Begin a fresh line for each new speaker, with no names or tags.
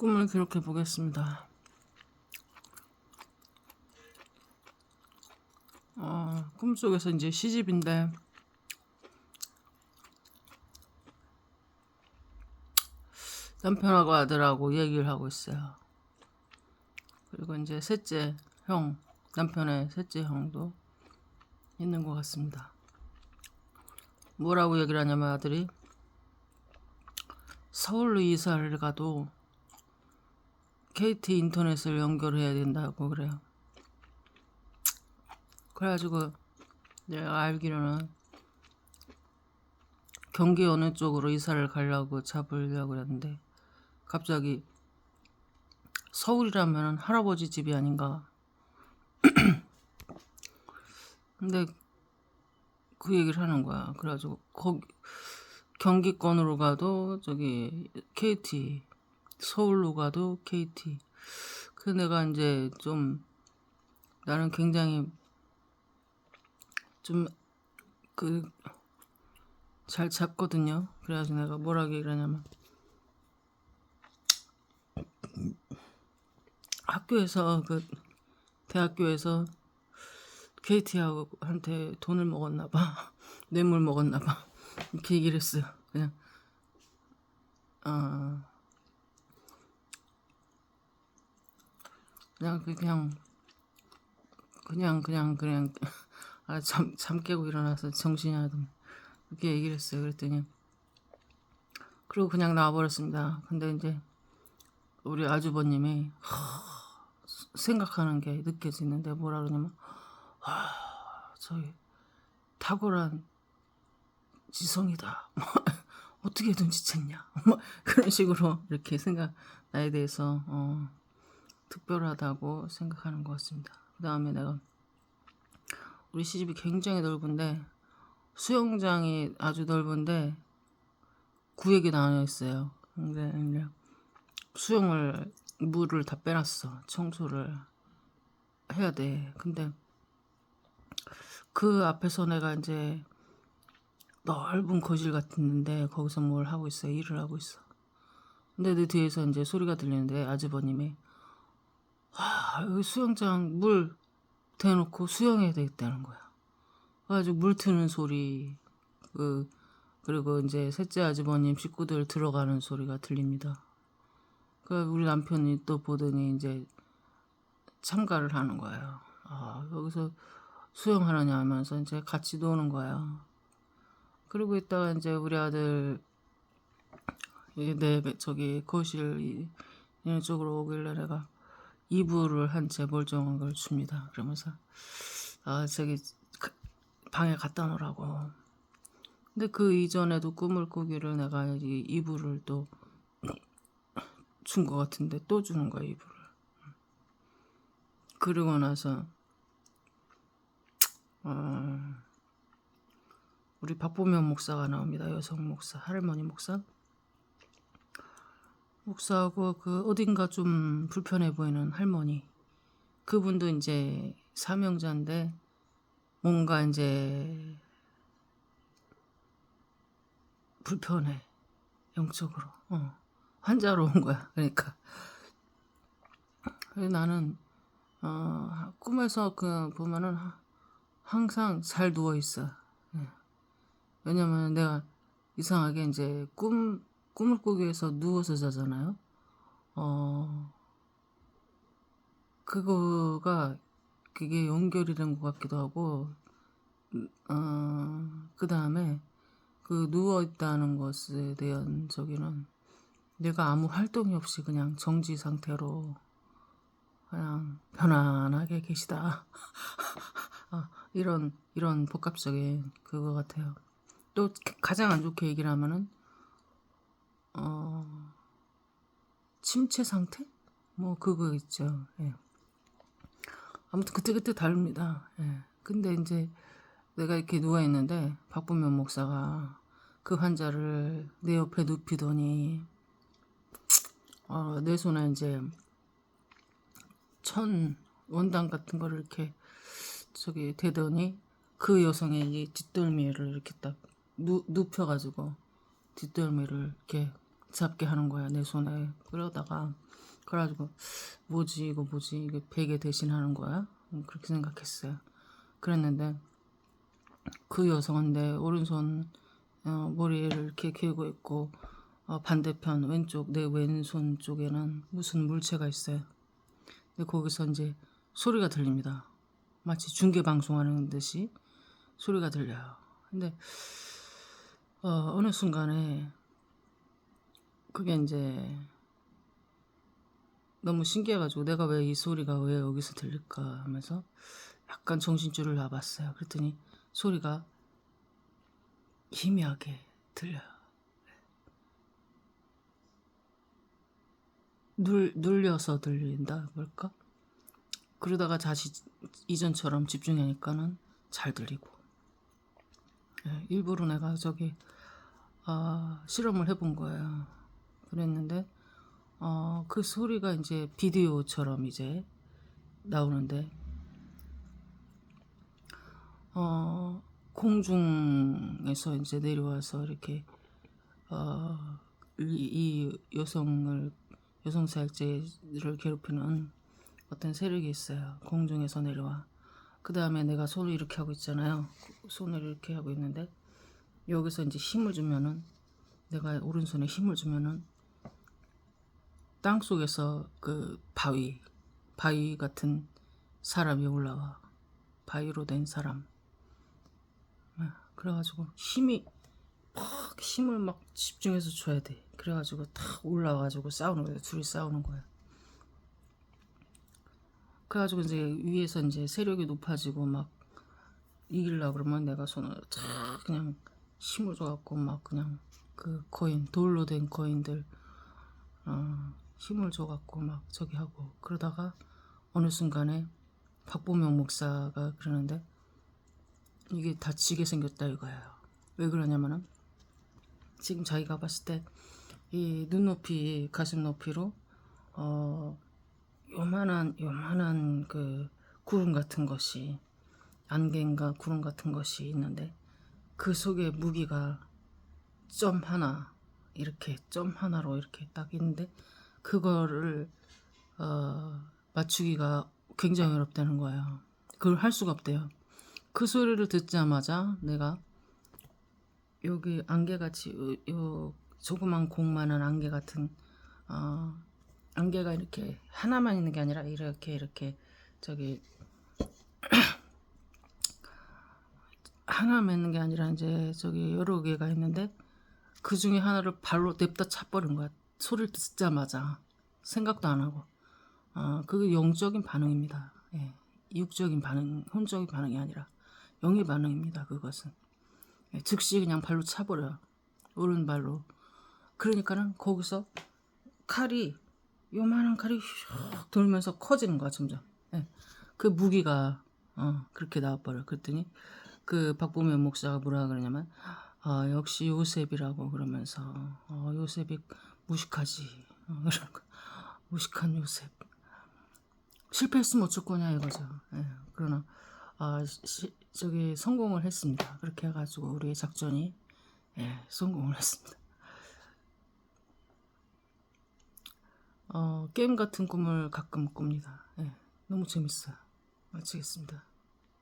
꿈을 기록해 보겠습니다. 어, 꿈속에서 이제 시집인데 남편하고 아들하고 얘기를 하고 있어요. 그리고 이제 셋째 형, 남편의 셋째 형도 있는 것 같습니다. 뭐라고 얘기를 하냐면 아들이 서울로 이사를 가도 KT 인터넷을 연결해야 된다고 그래요. 그래가지고 내가 알기로는 경기 어느 쪽으로 이사를 가려고 잡으려고 그랬는데 갑자기 서울이라면 할아버지 집이 아닌가. 근데 그 얘기를 하는 거야. 그래가지고 거기 경기권으로 가도 저기 KT 서울로 가도 KT 그 내가 이제 좀 나는 굉장히 좀 그 잘 잡거든요. 그래가지고 내가 뭐라고 하냐면 학교에서 그 대학교에서 KT하고 한테 돈을 먹었나 봐. 뇌물 먹었나 봐. 이렇게 얘기를 했어요. 그냥 어 그냥 그냥 그냥 그냥 그냥 아 잠 잠 깨고 일어나서 정신이 하나도 이렇게 얘기를 했어요. 그랬더니 그리고 그냥 나와버렸습니다. 근데 이제 우리 아주버님이 하, 생각하는 게 느껴지는데 뭐라 그러냐면 아 저기 탁월한 지성이다. 뭐, 어떻게 눈치챘냐. 뭐 그런 식으로 이렇게 생각 나에 대해서 어, 특별하다고 생각하는 것 같습니다. 그 다음에 내가 우리 시집이 굉장히 넓은데 수영장이 아주 넓은데 구역이 나뉘어 있어요. 근데 이제 수영을 물을 다 빼놨어. 청소를 해야 돼. 근데 그 앞에서 내가 이제 넓은 거실 같은데 거기서 뭘 하고 있어. 일을 하고 있어. 근데 내 뒤에서 이제 소리가 들리는데 아주버님이 아, 여기 수영장 물 대놓고 수영해야 되겠다는 거야. 그래가지고 물 트는 소리, 그, 그리고 이제 셋째 아주버님 식구들 들어가는 소리가 들립니다. 그 우리 남편이 또 보더니 이제 참가를 하는 거예요. 아, 여기서 수영하느냐 하면서 이제 같이 노는 거야. 그리고 있다가 이제 우리 아들 내 저기 거실 이- 이쪽으로 오길래 내가 이불을 한채 멀쩡한 걸 줍니다. 그러면서 아 저기 가- 방에 갖다 놓으라고. 근데 그 이전에도 꿈을 꾸기를 내가 이 이불을 또 준 것 같은데 또 주는 거야 이불을. 그러고 나서 어, 우리 박보면 목사가 나옵니다. 여성 목사, 할머니 목사. 목사하고 그 어딘가 좀 불편해 보이는 할머니. 그분도 이제 사명자인데 뭔가 이제 불편해 영적으로. 어. 환자로 온 거야. 그러니까. 그래서 나는 어, 꿈에서 그 보면은 하- 항상 잘 누워 있어. 예. 왜냐면 내가 이상하게 이제 꿈 꿈을 꾸기 위해서 누워서 자잖아요. 어 그거가 그게 연결이 된 것 같기도 하고 어 그 다음에 그 누워 있다는 것에 대한 저기는 내가 아무 활동이 없이 그냥 정지 상태로 그냥 편안하게 계시다. 아, 이런 이런 복합적인 그거 같아요. 또 가장 안 좋게 얘기를 하면은 어 침체 상태? 뭐 그거 있죠. 예. 아무튼 그때 그때 다릅니다. 예. 근데 이제 내가 이렇게 누워 있는데 박보면 목사가 그 환자를 내 옆에 눕히더니 어, 내 손에 이제 천 원당 같은 거를 이렇게 저기 대더니 그 여성의 이 뒷덜미를 이렇게 딱 누, 눕혀가지고 뒷덜미를 이렇게 잡게 하는 거야 내 손에. 그러다가 그래가지고 뭐지 이거 뭐지 이게 베개 대신 하는 거야? 음, 그렇게 생각했어요. 그랬는데 그 여성은 내 오른손 어, 머리를 이렇게 괴고 있고 어, 반대편 왼쪽 내 왼손 쪽에는 무슨 물체가 있어요. 근데 거기서 이제 소리가 들립니다. 마치 중계 방송하는 듯이 소리가 들려요. 근데 어, 어느 순간에 그게 이제 너무 신기해가지고 내가 왜 이 소리가 왜 여기서 들릴까 하면서 약간 정신줄을 놔봤어요. 그랬더니 소리가 희미하게 들려요. 눌, 눌려서 들린다 뭘까? 그러다가 다시 이전처럼 집중하니까는 잘 들리고 예, 일부러 내가 저기 아, 실험을 해본 거예요. 그랬는데 어, 그 소리가 이제 비디오처럼 이제 나오는데 어, 공중에서 이제 내려와서 이렇게 어, 이, 이 여성을 여성 사역제를 괴롭히는 어떤 세력이 있어요. 공중에서 내려와. 그 다음에 내가 손을 이렇게 하고 있잖아요. 손을 이렇게 하고 있는데 여기서 이제 힘을 주면은 내가 오른손에 힘을 주면은 땅 속에서 그 바위 바위 같은 사람이 올라와. 바위로 된 사람. 아, 그래가지고 힘이 팍 힘을 막 집중해서 줘야 돼. 그래가지고 탁 올라와가지고 싸우는 거야 둘이 싸우는 거야 그래가지고 이제 위에서 이제 세력이 높아지고 막 이기려 그러면 내가 손을 탁 그냥 힘을 줘갖고 막 그냥 그 거인 돌로 된 거인들 어, 힘을 줘갖고 막 저기 하고 그러다가 어느 순간에 박보명 목사가 그러는데 이게 다치게 생겼다 이거예요. 왜 그러냐면은 지금 자기가 봤을 때 이 눈높이 가슴 높이로 어 요만한 요만한 그 구름 같은 것이 안개인가 구름 같은 것이 있는데 그 속에 무기가 점 하나 이렇게 점 하나로 이렇게 딱 있는데 그거를 어, 맞추기가 굉장히 어렵다는 거예요. 그걸 할 수가 없대요. 그 소리를 듣자마자 내가 여기 안개같이 요, 요 조그만 공만한 안개 같은 어, 안개가 이렇게 하나만 있는 게 아니라 이렇게 이렇게 저기 하나만 있는 게 아니라 이제 저기 여러 개가 있는데 그 중에 하나를 발로 냅다 차버린 거야. 소리를 듣자마자 생각도 안 하고. 아, 그게 영적인 반응입니다. 예. 육적인 반응, 혼적인 반응이 아니라 영의 반응입니다. 그것은 예, 즉시 그냥 발로 차버려요. 오른발로. 그러니까는 거기서 칼이 요만한 칼이 휙 돌면서 커지는 거야 점점. 예. 그 무기가 어, 그렇게 나와버려. 그랬더니 그 박보면 목사가 뭐라 그러냐면 아, 역시 요셉이라고 그러면서 어, 요셉이 무식하지. 어. 무식한 요셉 실패했으면 어쩔 거냐 이거죠. 예, 그러나 아, 시, 저기 성공을 했습니다. 그렇게 해가지고 우리의 작전이 예, 성공을 했습니다. 어, 게임 같은 꿈을 가끔 꿉니다. 예, 너무 재밌어요. 마치겠습니다